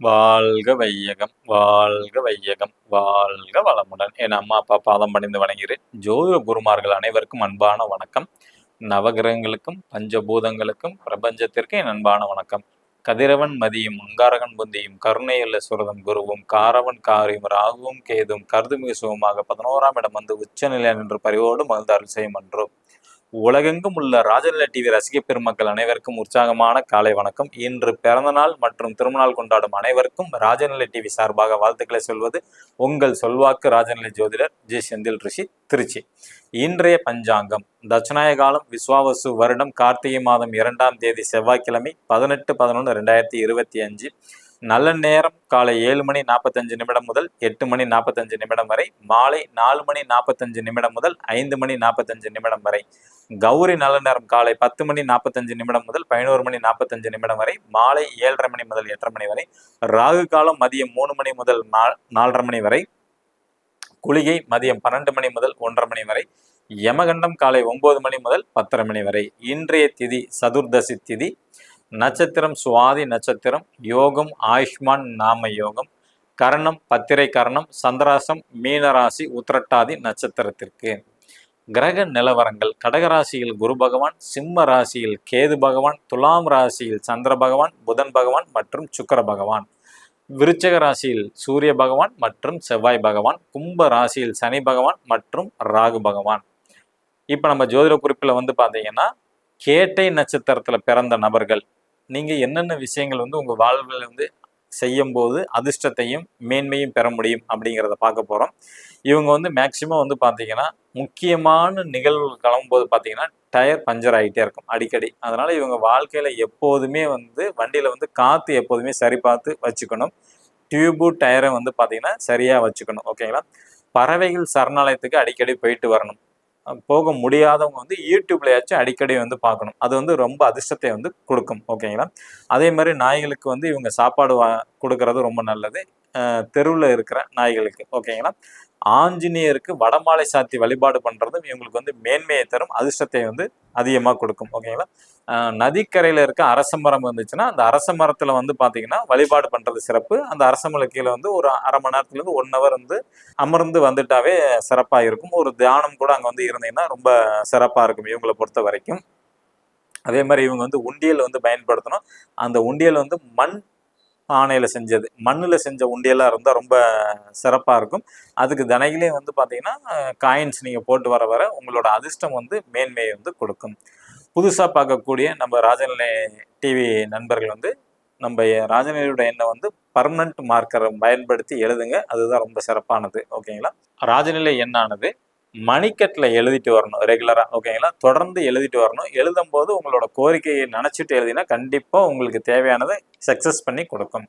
வாழ்க வையகம் வாழ்க வையகம் வாழ்க வளமுடன். என் அம்மா அப்பா பாதம் பணிந்து வணங்குகிறேன். ஜோதிட குருமார்கள் அனைவருக்கும் அன்பான வணக்கம். நவகிரகங்களுக்கும் பஞ்சபூதங்களுக்கும் பிரபஞ்சத்திற்கு என் அன்பான வணக்கம். கதிரவன் மதியும் அங்காரகன் புந்தியும் கருணையுள்ள சுரதம் குருவும் காரவன் காரியும் ராகுவும் கேதும் கருதுமிகு சுகமாக பதினோராம் இடம் வந்து உச்சநிலை நின்று பரிவோடு மகிழ்ந்த அருள் செய்யும் என்றோம் உலகெங்கும் உள்ள ராஜநிலை டிவி ரசிக பெருமக்கள் அனைவருக்கும் உற்சாகமான காலை வணக்கம். இன்று பிறந்தநாள் மற்றும் திருமணநாள் கொண்டாடும் அனைவருக்கும் ராஜநிலை டிவி சார்பாக வாழ்த்துக்களை சொல்வது உங்கள் சொல்வாக்கு ராஜநிலை ஜோதிடர் ஜி. செந்தில் ரிஷி திருச்சி. இன்றைய பஞ்சாங்கம் தட்சிணாய காலம் விஸ்வாவசு வருடம் கார்த்திகை மாதம் இரண்டாம் தேதி செவ்வாய்க்கிழமை பதினெட்டு பதினொன்று ரெண்டாயிரத்தி இருபத்தி அஞ்சு. நல்ல நேரம் காலை ஏழு மணி நாற்பத்தஞ்சு நிமிடம் முதல் எட்டு மணி நாற்பத்தஞ்சு நிமிடம் வரை மாலை நாலு மணி நாற்பத்தஞ்சு நிமிடம் முதல் ஐந்து மணி நாற்பத்தஞ்சு நிமிடம் வரை. கௌரி நல்ல நேரம் காலை பத்து மணி நாற்பத்தஞ்சு நிமிடம் முதல் பதினோரு மணி நாற்பத்தஞ்சு நிமிடம் வரை மாலை ஏழரை மணி முதல் எட்டரை மணி வரை ராகு காலம் மதியம் மூணு மணி முதல் நாலரை மணி வரை குளிகை மதியம் பன்னெண்டு மணி முதல் ஒன்றரை மணி வரை யமகண்டம் காலை ஒன்பது மணி முதல் பத்தரை மணி வரை. இன்றைய திதி சதுர்தசி திதி. நட்சத்திரம் சுவாதி நட்சத்திரம் யோகம் ஆயுஷ்மான் நாம யோகம் கரணம் பத்திரை கரணம் சந்திராசம் மீனராசி உத்திரட்டாதி நட்சத்திரத்திற்கு. கிரக நிலவரங்கள் கடகராசியில் குரு பகவான் சிம்ம ராசியில் கேது பகவான் துலாம் ராசியில் சந்திர பகவான் புதன் பகவான் மற்றும் சுக்கர பகவான். விருச்சக ராசியில் சூரிய பகவான் மற்றும் செவ்வாய் பகவான் கும்ப ராசியில் சனி பகவான் மற்றும் ராகு பகவான். இப்போ நம்ம ஜோதிட குறிப்பில் வந்து பார்த்தீங்கன்னா கேட்டை நட்சத்திரத்தில் பிறந்த நபர்கள் நீங்கள் என்னென்ன விஷயங்கள் வந்து உங்கள் வாழ்வில் வந்து செய்யும்போது அதிர்ஷ்டத்தையும் மேன்மையும் பெற முடியும் அப்படிங்கிறத பார்க்க போகிறோம் இவங்க வந்து மேக்சிமம் வந்து பார்த்தீங்கன்னா முக்கியமான நிகழ்வுகள் கிளம்பும்போது பார்த்தீங்கன்னா டயர் பஞ்சர் ஆகிட்டே இருக்கும் அடிக்கடி. அதனால் இவங்க வாழ்க்கையில் எப்போதுமே வந்து வண்டியில் வந்து காற்று எப்போதுமே சரி பார்த்து வச்சுக்கணும். டியூபு டயரை வந்து பார்த்தீங்கன்னா சரியாக வச்சுக்கணும். ஓகேங்களா? பறவைகள் சரணாலயத்துக்கு அடிக்கடி போயிட்டு வரணும். போக முடியாதவங்க வந்து யூடியூப்லயாச்சும் அடிக்கடி வந்து பார்க்கணும். அது வந்து ரொம்ப அதிர்ஷ்டத்தை வந்து கொடுக்கும். ஓகேங்களா அதே மாதிரி நாய்களுக்கு வந்து இவங்க சாப்பாடு வா கொடுக்கறது ரொம்ப நல்லது. தெருவில் இருக்கிற நாய்களுக்கு. ஓகேங்களா ஆஞ்சநேயருக்கு வடமாலை சாத்தி வழிபாடு பண்ணுறதும் இவங்களுக்கு வந்து மேன்மையை தரும் அதிர்ஷ்டத்தை வந்து அதிகமாக கொடுக்கும். ஓகேங்களா? நதிக்கரையில் இருக்க அரச மரம் இருந்துச்சுன்னா அந்த அரச மரத்தில் வந்து பார்த்தீங்கன்னா வழிபாடு பண்ணுறது சிறப்பு. அந்த அரச மலை கீழே வந்து ஒரு அரை மணி நேரத்துலேருந்து ஒன் ஹவர் வந்து அமர்ந்து வந்துட்டாவே சிறப்பாக இருக்கும். ஒரு தியானம் கூட அங்கே வந்து இருந்தீங்கன்னா ரொம்ப சிறப்பாக இருக்கும் இவங்களை பொறுத்த வரைக்கும். அதே மாதிரி இவங்க வந்து உண்டியல் வந்து பயன்படுத்தணும். அந்த உண்டியல் வந்து மண் பானையில் செஞ்சது. மண்ணில் செஞ்ச உண்டியலாக இருந்தால் ரொம்ப சிறப்பாக இருக்கும். அதுக்கு தினையிலே வந்து பார்த்தீங்கன்னா காயின்ஸ் நீங்கள் போட்டு வர வர உங்களோட அதிர்ஷ்டம் வந்து மேன்மையை வந்து கொடுக்கும். புதுசாக பார்க்கக்கூடிய நம்ம ராஜநிலை டிவி நண்பர்கள் வந்து நம்ம ராஜநிலையோட எண்ணெய் வந்து பர்மனண்ட் மார்க்கரை பயன்படுத்தி எழுதுங்க. அதுதான் ரொம்ப சிறப்பானது. ஓகேங்களா? ராஜநிலை எண்ணானது மணிக்கட்டில் எழுதிட்டு வரணும் ரெகுலராக ஓகேங்களா தொடர்ந்து எழுதிட்டு வரணும். எழுதும் போது உங்களோட கோரிக்கையை நினச்சிட்டு எழுதினா கண்டிப்பாக உங்களுக்கு தேவையானதை சக்ஸஸ் பண்ணி கொடுக்கும்.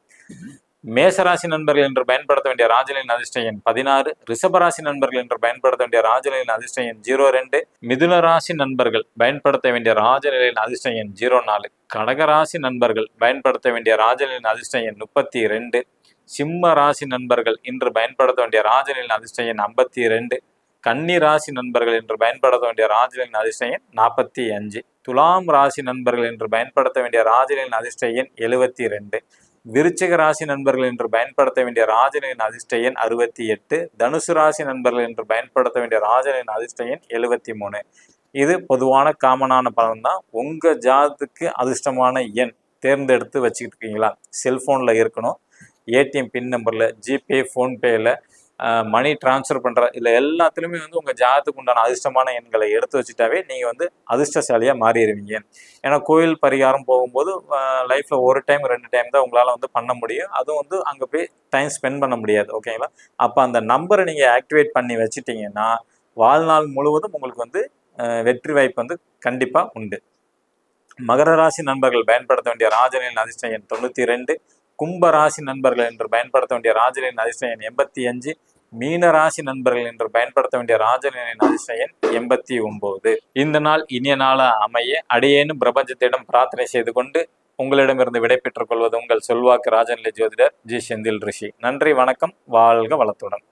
மேசராசி நண்பர்கள் என்று பயன்படுத்த வேண்டிய ராஜலின் அதிர்ஷ்ட எண் பதினாறு. ரிஷபராசி நண்பர்கள் என்று பயன்படுத்த வேண்டிய ராஜலின் அதிர்ஷ்ட எண் ஜீரோ ரெண்டு. மிதுன ராசி நண்பர்கள் பயன்படுத்த வேண்டிய ராஜநிலையின் அதிர்ஷ்ட எண் ஜீரோ நாலு. கடகராசி நண்பர்கள் பயன்படுத்த வேண்டிய ராஜலின் அதிர்ஷ்ட எண் முப்பத்தி ரெண்டு. சிம்ம ராசி நண்பர்கள் இன்று பயன்படுத்த வேண்டிய ராஜநிலின் அதிர்ஷ்ட எண் ஐம்பத்தி ரெண்டு. கன்னி ராசி நண்பர்கள் என்று பயன்படுத்த வேண்டிய ராஜலின் அதிர்ஷ்ட எண் நாற்பத்தி அஞ்சு. துலாம் ராசி நண்பர்கள் என்று பயன்படுத்த வேண்டிய ராஜலின் அதிர்ஷ்ட எண் எழுபத்தி ரெண்டு. விருச்சிக ராசி நண்பர்கள் என்று பயன்படுத்த வேண்டிய ராஜனின் அதிர்ஷ்ட எண் அறுபத்தி எட்டு. தனுசு ராசி நண்பர்கள் என்று பயன்படுத்த வேண்டிய ராஜனின் அதிர்ஷ்ட எண் எழுபத்தி மூணு. இது பொதுவான காமனான பலன் தான். உங்க ஜாதத்துக்கு அதிர்ஷ்டமான எண் தேர்ந்தெடுத்து வச்சுக்கிட்டு இருக்கீங்களா? செல்போன்ல இருக்கணும். ஏடிஎம் பின் நம்பர்ல ஜிபே ஃபோன்பேல மணி டிரான்ஸ்ஃபர் பண்ணுற இல்லை எல்லாத்துலேயுமே வந்து உங்கள் ஜாதத்துக்கு உண்டான அதிர்ஷ்டமான எண்களை எடுத்து வச்சுட்டாவே நீங்கள் வந்து அதிர்ஷ்டசாலியாக மாறிடுவீங்க. ஏன்னா கோயில் பரிகாரம் போகும்போது லைஃப்பில் ஒரு டைம் ரெண்டு டைம் தான் உங்களால் வந்து பண்ண முடியும். அதுவும் வந்து அங்கே போய் டைம் ஸ்பெண்ட் பண்ண முடியாது ஓகேங்களா அப்போ அந்த நம்பரை நீங்கள் ஆக்டிவேட் பண்ணி வச்சுட்டிங்கன்னா வாழ்நாள் முழுவதும் உங்களுக்கு வந்து வெற்றி வாய்ப்பு வந்து கண்டிப்பாக உண்டு. மகர ராசி நண்பர்கள் பயன்படுத்த வேண்டிய ராஜனின் அதிர்ஷ்டம் எண் தொண்ணூற்றி ரெண்டு. கும்ப ராசி நண்பர்கள் என்று பயன்படுத்த வேண்டிய ராஜனின் அதிர்ஷ்ட எண்பத்தி அஞ்சு மீன ராசி நண்பர்கள் என்று பயன்படுத்த வேண்டிய ராஜனின் அதிர்ஷ்ட எண்பத்தி ஒன்பது இந்த நாள் இனிய நாளா அமைய அடியேனும் பிரபஞ்சத்திடம் பிரார்த்தனை செய்து கொண்டு உங்களிடமிருந்து விடை பெற்றுக் கொள்வது உங்கள் சொல்வாக்கு ராஜநிலை ஜோதிடர் ஜி செந்தில் ரிஷி. நன்றி வணக்கம் வாழ்க வளத்துடன்.